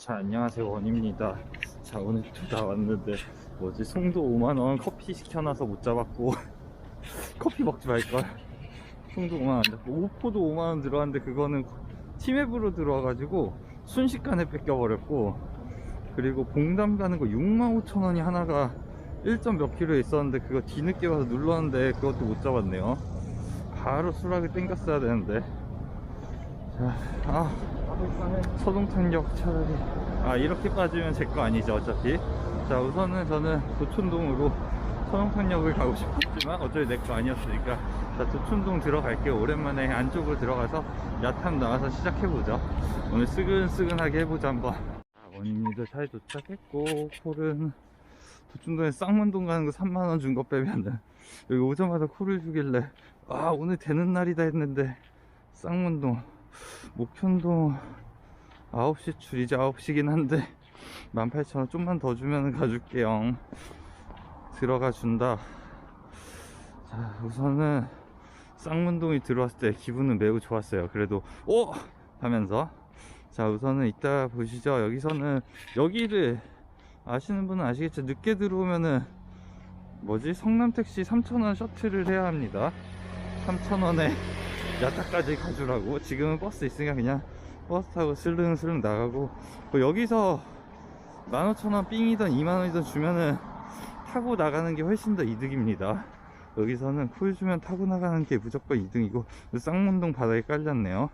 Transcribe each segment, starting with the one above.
자 안녕하세요. 원입니다. 자 오늘 또 나왔는데 뭐지? 송도 5만원 커피 시켜놔서 못 잡았고 커피 먹지 말걸. 송도 5만원 안 잡고 오포도 5만원 들어왔는데 그거는 티맵으로 들어와가지고 순식간에 뺏겨버렸고 그리고 봉담 가는 거 6만 5천원이 하나가 1점 몇 킬로에 있었는데 그거 뒤늦게 와서 눌렀는데 그것도 못 잡았네요. 바로 수락을 땡겼어야 되는데. 자, 아 서동탄역 차라리 아 이렇게 빠지면 제 거 아니죠 어차피? 자 우선은 저는 도촌동으로 서동탄역을 가고 싶었지만 어차피 내 거 아니었으니까. 자 도촌동 들어갈게요. 오랜만에 안쪽으로 들어가서 야탐 나와서 시작해보죠. 오늘 스근스근하게 해보자 한번. 자, 원입니다. 잘 도착했고 콜은 도촌동에 쌍문동 가는 거 3만원 준 거 빼면은 여기 오자마자 콜을 주길래 아 오늘 되는 날이다 했는데 쌍문동 목현동 9시 줄이지 9시긴 한데 18,000원 좀만 더 주면 가줄게요. 들어가 준다. 자 우선은 쌍문동이 들어왔을 때 기분은 매우 좋았어요. 그래도 오! 하면서. 자 우선은 이따 보시죠. 여기서는 여기를 아시는 분은 아시겠죠? 늦게 들어오면은 뭐지? 성남택시 3,000원 셔틀을 해야 합니다. 3,000원에 야타까지 가주라고? 지금은 버스 있으니까 그냥 버스 타고 슬릉슬릉 나가고. 뭐 여기서 15,000원 삥이든 2만원이든 주면은 타고 나가는 게 훨씬 더 이득입니다. 여기서는 쿨 주면 타고 나가는 게 무조건 이득이고 쌍문동 바닥에 깔렸네요.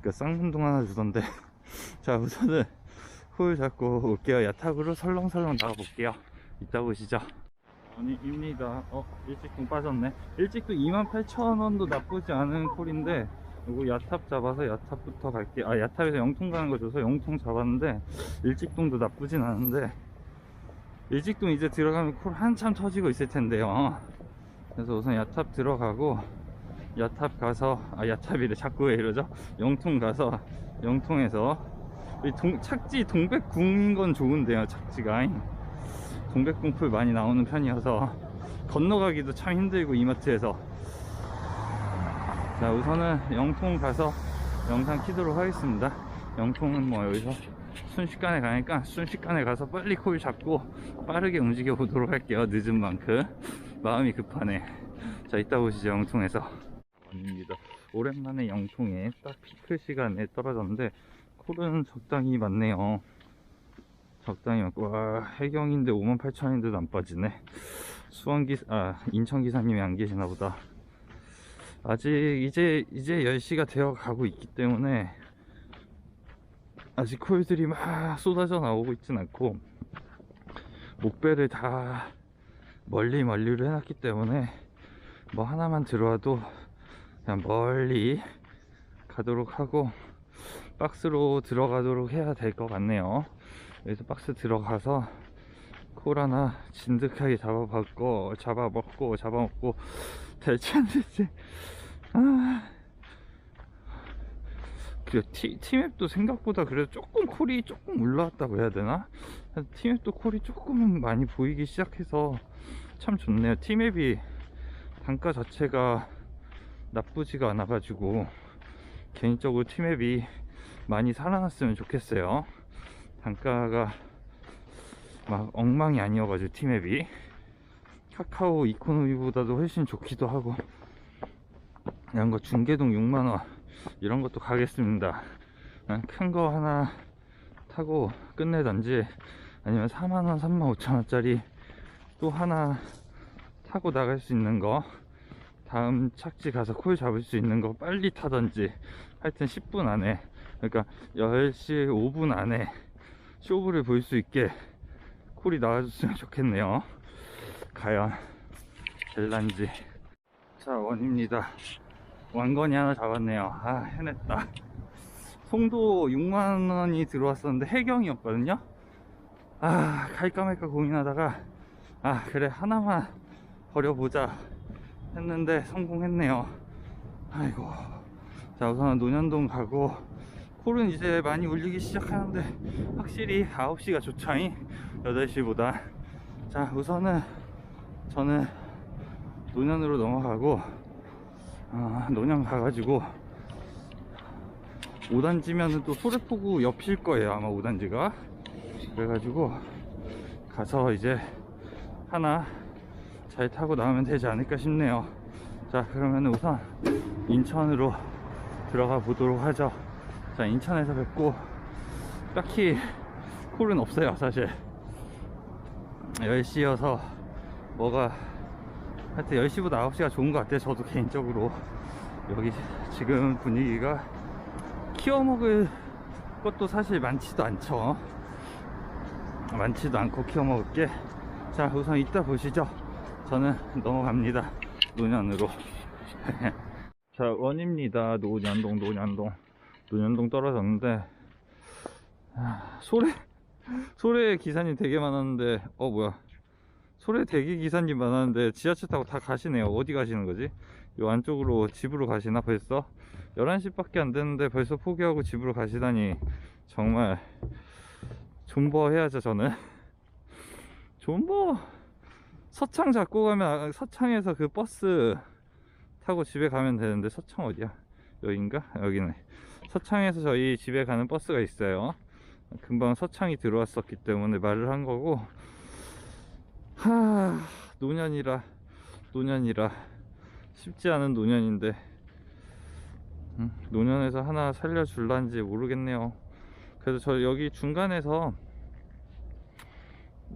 그러니까 쌍문동 하나 주던데. 자 우선은 쿨 잡고 올게요. 야탁으로 설렁설렁 나가볼게요. 이따 보시죠 아니입니다. 어, 일찍동 빠졌네. 일찍도 28,000원도 나쁘지 않은 콜인데, 이거 야탑 잡아서 야탑부터 갈게. 아, 야탑에서 영통 가는 거 줘서 영통 잡았는데, 일찍동도 나쁘진 않은데, 일찍동 이제 들어가면 콜 한참 터지고 있을 텐데요. 그래서 우선 야탑 들어가고, 야탑 가서, 아, 야탑이래. 자꾸 왜 이러죠? 영통 가서, 영통에서, 이 동, 착지 동백궁인 건 좋은데요, 착지가. 동백궁풀 많이 나오는 편이어서 건너가기도 참 힘들고 이마트에서. 자 우선은 영통 가서 영상 키도록 하겠습니다. 영통은 뭐 여기서 순식간에 가니까 순식간에 가서 빨리 콜 잡고 빠르게 움직여 보도록 할게요. 늦은 만큼. 마음이 급하네. 자 이따 보시죠 영통에서. 아닙니다. 오랜만에 영통에 딱 피크 시간에 떨어졌는데 콜은 적당히 많네요 적당히 맞고. 와 해경인데 58,000원인데도 안 빠지네. 수원기 아 인천 기사님이 안 계시나 보다. 아직 이제 이제 10시가 되어 가고 있기 때문에 아직 콜들이 막 쏟아져 나오고 있진 않고 목배를 다 멀리 멀리로 해놨기 때문에 뭐 하나만 들어와도 그냥 멀리 가도록 하고 박스로 들어가도록 해야 될 것 같네요 여기서 박스 들어가서 콜 하나 진득하게 잡아봤고 잡아먹고 잡아먹고 될지 안 될지 아. 그 티, 티맵도 생각보다 그래도 조금 콜이 조금 올라왔다고 해야 되나? 티맵도 콜이 조금은 많이 보이기 시작해서 참 좋네요 티맵이 단가 자체가 나쁘지가 않아 가지고 개인적으로 티맵이 많이 살아났으면 좋겠어요 단가가 막 엉망이 아니어가지고 티맵이 카카오 이코노미보다도 훨씬 좋기도 하고 이런 거 중계동 6만원 이런 것도 가겠습니다. 큰 거 하나 타고 끝내던지 아니면 4만원 3만 5천원짜리 또 하나 타고 나갈 수 있는 거 다음 착지 가서 콜 잡을 수 있는 거 빨리 타던지 하여튼 10분 안에 그러니까 10시 5분 안에 쇼부를 볼 수 있게 콜이 나와줬으면 좋겠네요. 과연 될란지. 자 원입니다. 왕건이 하나 잡았네요. 아 해냈다. 송도 6만원이 들어왔었는데 해경이었거든요. 아 갈까 말까 고민하다가 아 그래 하나만 버려보자 했는데 성공했네요. 아이고. 자 우선 논현동 가고 콜은 이제 많이 울리기 시작하는데 확실히 9시가 좋죠잉 8시보다. 자 우선은 저는 논현으로 넘어가고 어, 논현 가가지고 5단지면은 또 소래포구 옆일 거예요 아마 5단지가. 그래가지고 가서 이제 하나 잘 타고 나오면 되지 않을까 싶네요. 자 그러면 우선 인천으로 들어가 보도록 하죠 자 인천에서 뵙고 딱히 콜은 없어요 사실. 10시여서 뭐가 하여튼 10시보다 9시가 좋은 것 같아요 저도 개인적으로. 여기 지금 분위기가 키워 먹을 것도 사실 많지도 않죠. 많지도 않고 키워 먹을 게. 자 우선 이따 보시죠. 저는 넘어갑니다. 노년으로. 자 원입니다. 노년동 노년동 노년동 떨어졌는데 아, 소래 소래 기사님 되게 많았는데 어 뭐야. 소래 대기 기사님 많았는데 지하철 타고 다 가시네요. 어디 가시는 거지? 요 안쪽으로 집으로 가시나 벌써? 11시밖에 안 됐는데 벌써 포기하고 집으로 가시다니 정말 존버 해야죠 저는. 존버. 서창 잡고 가면 아, 서창에서 그 버스 타고 집에 가면 되는데 서창 어디야? 여긴가? 여기네 서창에서 저희 집에 가는 버스가 있어요. 금방 서창이 들어왔었기 때문에 말을 한 거고. 하 노년이라 노년이라. 쉽지 않은 노년인데. 음, 노년에서 하나 살려줄란지 모르겠네요. 그래서 저 여기 중간에서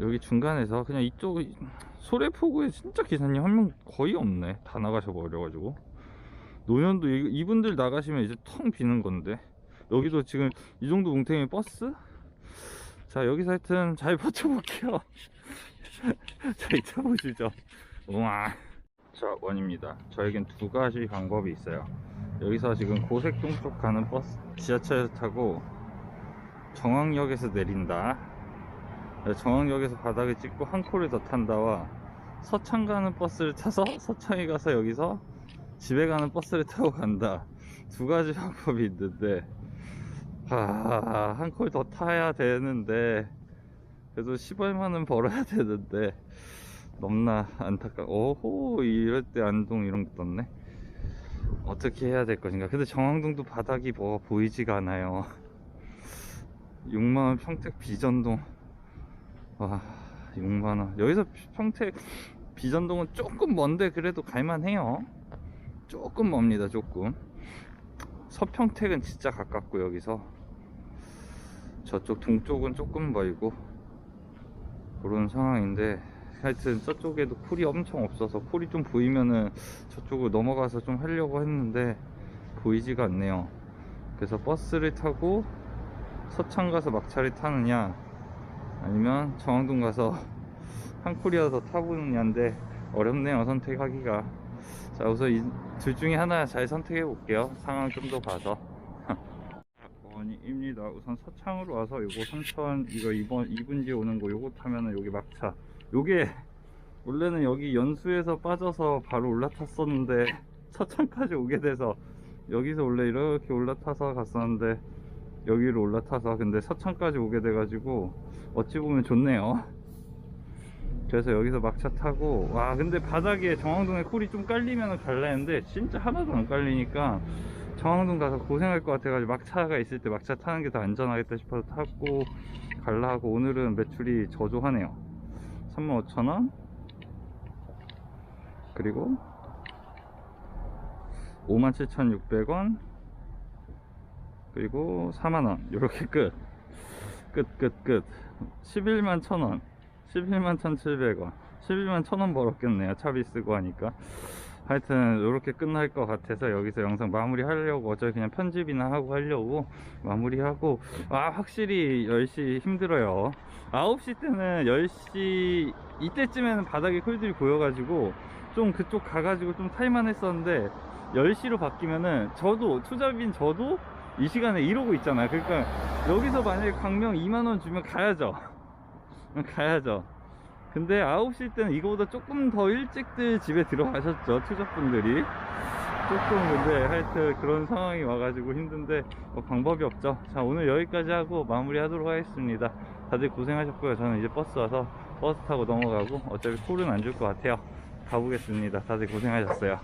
여기 중간에서 그냥 이쪽 소래포구에 진짜 기사님 한 명 거의 없네. 다 나가셔 버려가지고 노년도 이- 이분들 나가시면 이제 텅 비는 건데. 여기도 지금 이 정도 뭉탱이 버스? 자 여기서 하여튼 잘 버텨볼게요. 자 이따 보시죠. 우와. 자 원입니다. 저에겐 두 가지 방법이 있어요. 여기서 지금 고색동 쪽 가는 버스 지하철 타고 정왕역에서 내린다. 네, 정왕역에서 바닥을 찍고 한 콜을 더 탄다와 서창 가는 버스를 타서 서창에 가서 여기서 집에 가는 버스를 타고 간다. 두 가지 방법이 있는데. 아, 한 콜 더 타야 되는데. 그래도 10얼마는 벌어야 되는데. 넘나 안타까 오호 이럴 때 안동 이런 거 떴네. 어떻게 해야 될 것인가. 근데 정왕동도 바닥이 뭐가 보이지가 않아요. 6만원 평택 비전동. 와 6만원. 여기서 평택 비전동은 조금 먼데 그래도 갈만해요 조금 멉니다 조금. 서평택은 진짜 가깝고 여기서. 저쪽 동쪽은 조금 멀고 그런 상황인데 하여튼 저쪽에도 쿨이 엄청 없어서 쿨이 좀 보이면은 저쪽으로 넘어가서 좀 하려고 했는데 보이지가 않네요. 그래서 버스를 타고 서창 가서 막차를 타느냐 아니면 정왕동 가서 한 콜이라도 타보느냐인데 어렵네요 선택하기가. 자 우선 이 둘 중에 하나 잘 선택해 볼게요. 상황 좀 더 봐서. 원입니다. 우선 서창으로 와서 요거 삼천 이거 이번 2분지에 오는 거 요거 타면은 여기 막차. 요게 원래는 여기 연수에서 빠져서 바로 올라탔었는데 서창까지 오게 돼서 여기서 원래 이렇게 올라타서 갔었는데 여기로 올라타서 근데 서창까지 오게 돼가지고 어찌 보면 좋네요 그래서 여기서 막차 타고 와 근데 바닥에 정왕동에 콜이 좀 깔리면 갈라 했는데 진짜 하나도 안 깔리니까 정왕동 가서 고생할 것 같아가지고 막차가 있을 때 막차 타는 게 더 안전하겠다 싶어서 타고 갈라 하고 오늘은 매출이 저조하네요. 35,000원. 그리고 57,600원. 그리고 4만원. 요렇게 끝. 끝 끝 끝. 11만 1,000원 11만 1,700원. 11만 1,000원 벌었겠네요. 차비 쓰고 하니까. 하여튼 이렇게 끝날 것 같아서 여기서 영상 마무리 하려고 어차피 그냥 편집이나 하고 하려고 마무리하고. 아 확실히 10시 힘들어요. 9시 때는 10시 이때쯤에는 바닥에 콜들이 보여가지고 좀 그쪽 가가지고 좀 탈만 했었는데 10시로 바뀌면은 저도 투잡인 저도 이 시간에 이러고 있잖아요. 그러니까 여기서 만약에 강명 2만원 주면 가야죠 가야죠. 근데 9시 때는 이거보다 조금 더 일찍들 집에 들어가셨죠 투잡분들이? 조금 근데 하여튼 그런 상황이 와가지고 힘든데 뭐 방법이 없죠. 자 오늘 여기까지 하고 마무리 하도록 하겠습니다. 다들 고생하셨고요. 저는 이제 버스 와서 버스 타고 넘어가고 어차피 콜은 안 줄 것 같아요. 가보겠습니다. 다들 고생하셨어요